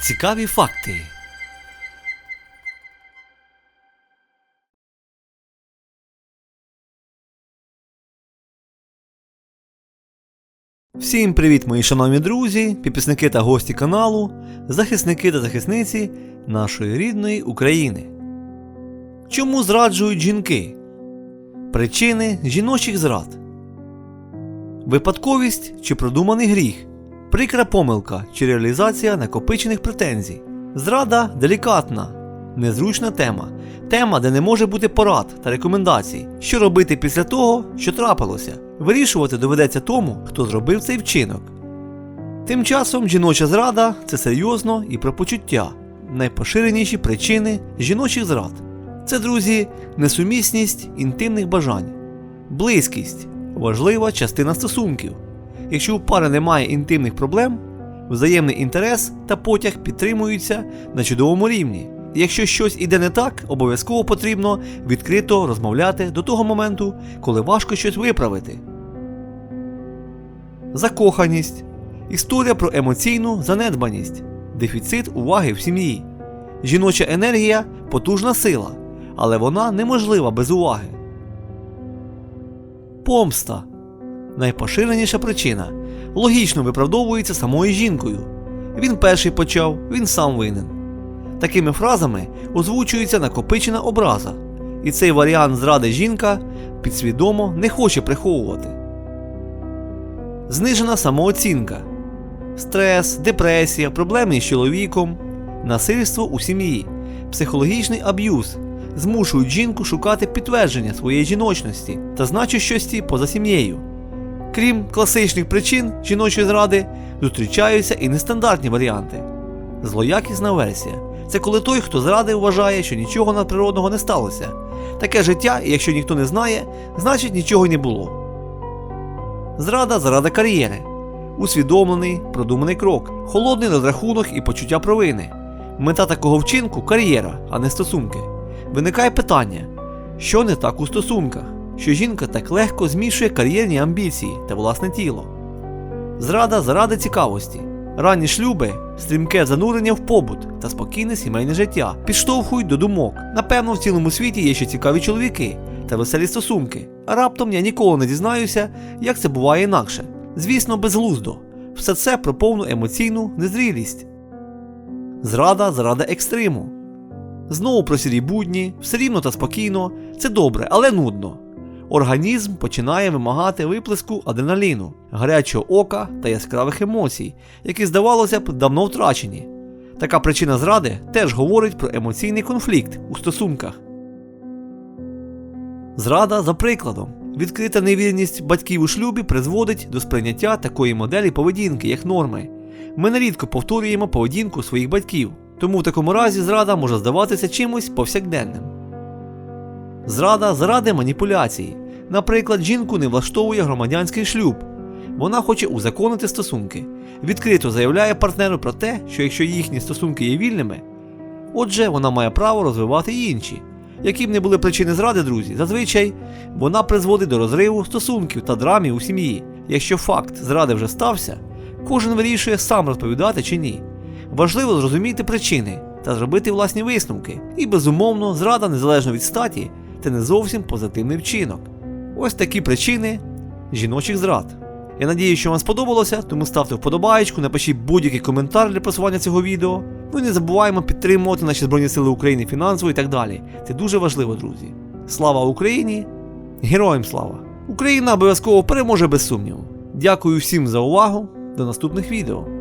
Цікаві факти. Всім привіт, мої шановні друзі, підписники та гості каналу, захисники та захисниці нашої рідної України. Чому зраджують жінки? Причини жіночих зрад. Випадковість чи продуманий гріх, прикра помилка чи реалізація накопичених претензій. Зрада делікатна, незручна тема. Тема, де не може бути порад та рекомендацій, що робити після того, що трапилося. Вирішувати доведеться тому, хто зробив цей вчинок. Тим часом жіноча зрада це серйозно і про почуття, найпоширеніші причини жіночих зрад. Це, друзі, несумісність інтимних бажань, близькість важлива частина стосунків. Якщо у пари немає інтимних проблем, взаємний інтерес та потяг підтримуються на чудовому рівні. Якщо щось іде не так, обов'язково потрібно відкрито розмовляти до того моменту, коли важко щось виправити. Закоханість історія про емоційну занедбаність, дефіцит уваги в сім'ї. Жіноча енергія потужна сила, але вона неможлива без уваги. Помста найпоширеніша причина. Логічно виправдовується самою жінкою. Він перший почав, він сам винен. Такими фразами озвучується накопичена образа, і цей варіант зради жінка підсвідомо не хоче приховувати. Знижена самооцінка, стрес, депресія, проблеми із чоловіком, насильство у сім'ї, психологічний аб'юз змушують жінку шукати підтвердження своєї жіночності та значущості поза сім'єю. Крім класичних причин жіночої зради, зустрічаються і нестандартні варіанти. Злоякісна версія це коли той, хто зрадив, вважає, що нічого надприродного не сталося. Таке життя, якщо ніхто не знає, значить нічого й не було. Зрада заради кар'єри. Усвідомлений, продуманий крок, холодний розрахунок і почуття провини. Мета такого вчинку кар'єра, а не стосунки. Виникає питання, що не так у стосунках, що жінка так легко змішує кар'єрні амбіції та власне тіло. Зрада заради цікавості. Ранні шлюби, стрімке занурення в побут та спокійне сімейне життя підштовхують до думок. Напевно, в цілому світі є ще цікаві чоловіки та веселі стосунки. А раптом я ніколи не дізнаюся, як це буває інакше. Звісно, безглуздо. Все це про повну емоційну незрілість. Зрада заради екстриму. Знову про сірі будні, все рівно та спокійно, це добре, але нудно. Організм починає вимагати виплеску адреналіну, гарячого ока та яскравих емоцій, які, здавалося б, давно втрачені. Така причина зради теж говорить про емоційний конфлікт у стосунках. Зрада за прикладом. Відкрита невірність батьків у шлюбі призводить до сприйняття такої моделі поведінки, як норми. Ми нерідко повторюємо поведінку своїх батьків, тому в такому разі зрада може здаватися чимось повсякденним. Зрада заради маніпуляції. Наприклад, жінку не влаштовує громадянський шлюб. Вона хоче узаконити стосунки. Відкрито заявляє партнеру про те, що якщо їхні стосунки є вільними, отже, вона має право розвивати й інші. Які б не були причини зради, друзі, зазвичай вона призводить до розриву стосунків та драмів у сім'ї. Якщо факт зради вже стався, кожен вирішує сам розповідати чи ні. Важливо зрозуміти причини та зробити власні висновки. І безумовно, зрада незалежно від статі, це не зовсім позитивний вчинок. Ось такі причини жіночих зрад. Я надію, що вам сподобалося, тому ставте вподобаєчку, напишіть будь-який коментар для просування цього відео. Ну і не забуваємо підтримувати наші Збройні Сили України фінансово і так далі. Це дуже важливо, друзі. Слава Україні! Героям слава! Україна обов'язково переможе без сумніву. Дякую всім за увагу. До наступних відео.